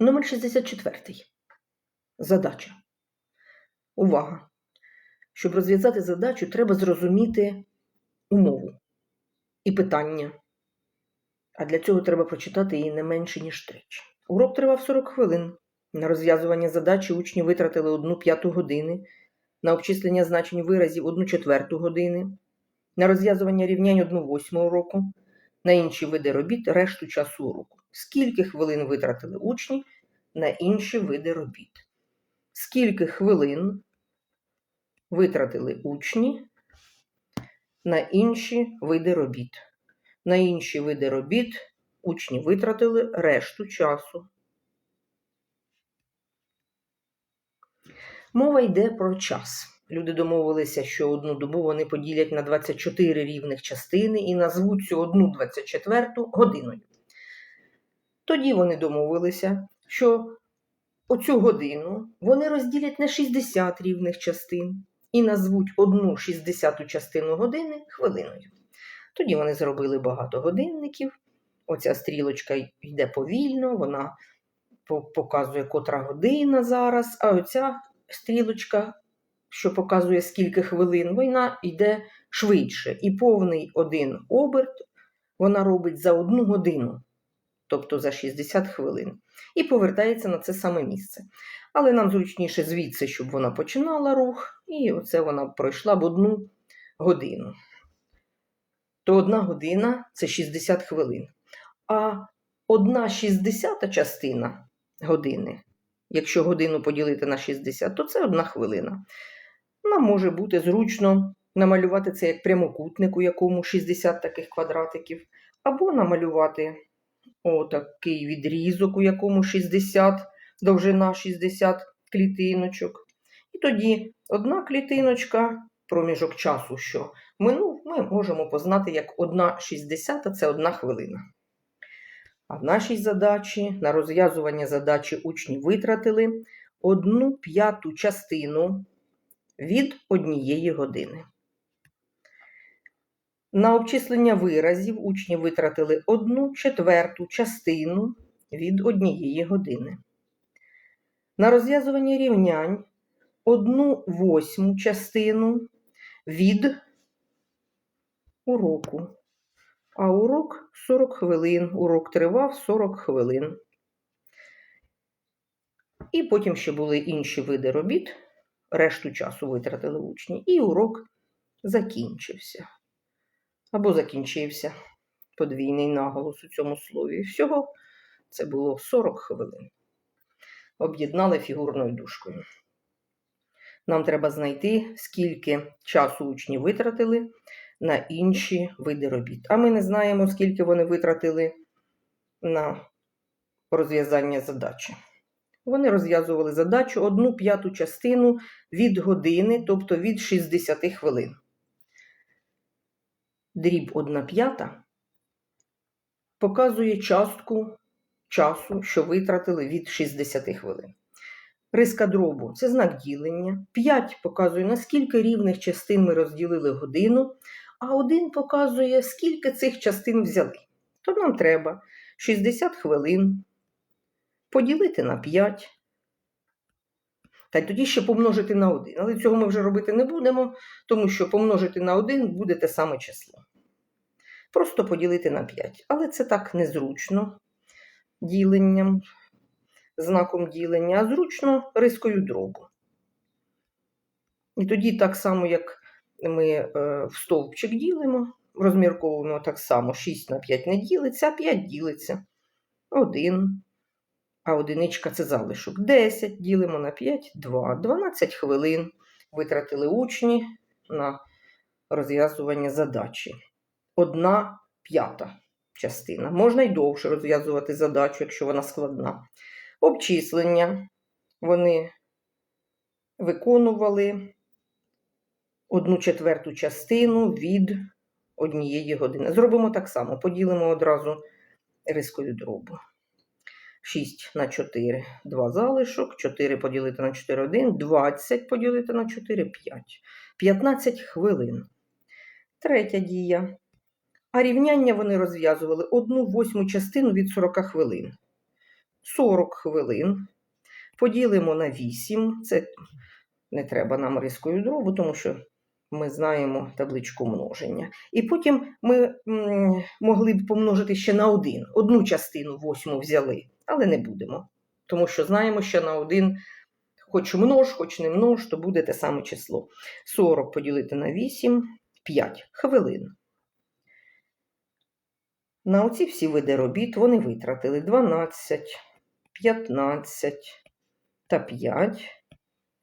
Номер 64. Задача. Увага! Щоб розв'язати задачу, треба зрозуміти умову і питання. А для цього треба прочитати її не менше, ніж тричі. Урок тривав 40 хвилин. На розв'язування задачі учні витратили 1 п'яту години, на обчислення значень виразів 1 четверту години, на розв'язування рівнянь 1 восьму уроку, на інші види робіт решту часу уроку. Скільки хвилин витратили учні на інші види робіт? Скільки хвилин витратили учні на інші види робіт? На інші види робіт учні витратили решту часу. Мова йде про час. Люди домовилися, що одну добу вони поділять на 24 рівних частини і назвуть цю одну 24 годиною. Тоді вони домовилися, що оцю годину вони розділять на 60 рівних частин і назвуть одну 60 частину години хвилиною. Тоді вони зробили багато годинників. Оця стрілочка йде повільно, вона показує котра година зараз, а оця стрілочка, що показує скільки хвилин, вона йде швидше. І повний один оберт вона робить за одну годину, тобто за 60 хвилин, і повертається на це саме місце. Але нам зручніше звідси, щоб вона починала рух, і оце вона пройшла б одну годину. То одна година це 60 хвилин. А одна 60 частина години, якщо годину поділити на 60, то це одна хвилина. Нам може бути зручно намалювати це як прямокутник, у якому 60 таких квадратиків, або намалювати отакий відрізок, у якому 60, довжина 60 клітиночок. І тоді одна клітиночка, проміжок часу, що минув, ми можемо познати як 1,60 це одна хвилина. А в нашій задачі на розв'язування задачі учні витратили одну п'яту частину від однієї години. На обчислення виразів учні витратили одну четверту частину від однієї години. На розв'язування рівнянь одну восьму частину від уроку. А урок 40 хвилин. Урок тривав 40 хвилин. І потім ще були інші види робіт. Решту часу витратили учні, і урок закінчився. Або закінчився подвійний наголос у цьому слові. Всього це було 40 хвилин. Об'єднали фігурною дужкою. Нам треба знайти, скільки часу учні витратили на інші види робіт. А ми не знаємо, скільки вони витратили на розв'язання задачі. Вони розв'язували задачу одну п'яту частину від години, тобто від 60 хвилин. Дріб 1 п'ята показує частку часу, що витратили від 60 хвилин. Риска дробу це знак ділення. 5 показує, наскільки рівних частин ми розділили годину, а 1 показує, скільки цих частин взяли. То нам треба 60 хвилин поділити на 5. Та й тоді ще помножити на 1. Але цього ми вже робити не будемо, тому що помножити на 1 буде те саме число. Просто поділити на 5. Але це так незручно діленням, знаком ділення, а зручно рискою дробу. І тоді, так само, як ми е, в стовпчик ділимо, розмірковуємо так само 6 на 5 не ділиться, а 5 ділиться. 1. А одиничка це залишок. 10 ділимо на 5, 2. 12 хвилин витратили учні на розв'язування задачі. Одна п'ята частина. Можна й довше розв'язувати задачу, якщо вона складна. Обчислення вони виконували одну четверту частину від однієї години. Зробимо так само, поділимо одразу рискою дробу. 6 на 4 2 залишок, 4 поділити на 4 1, 20 поділити на 4 5. 15 хвилин. Третя дія. А рівняння вони розв'язували одну восьму частину від 40 хвилин. 40 хвилин поділимо на 8. Це не треба нам рискою дробу, тому що ми знаємо табличку множення. І потім ми могли б помножити ще на 1. Одну частину восьму взяли, але не будемо. Тому що знаємо, що на 1 хоч множ, хоч не множ, то буде те саме число. 40 поділити на 8 5 хвилин. На оці всі види робіт вони витратили 12, 15 та 5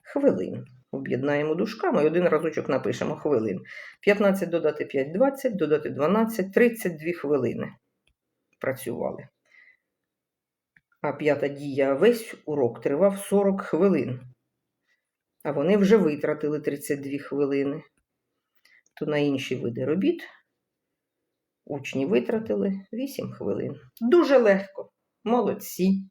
хвилин. Об'єднаємо дужками і один разочок напишемо хвилин. 15 додати 5 – 20, додати 12 – 32 хвилини працювали. А п'ята дія весь урок тривав 40 хвилин. А вони вже витратили 32 хвилини. То на інші види робіт учні витратили 8 хвилин. Дуже легко. Молодці.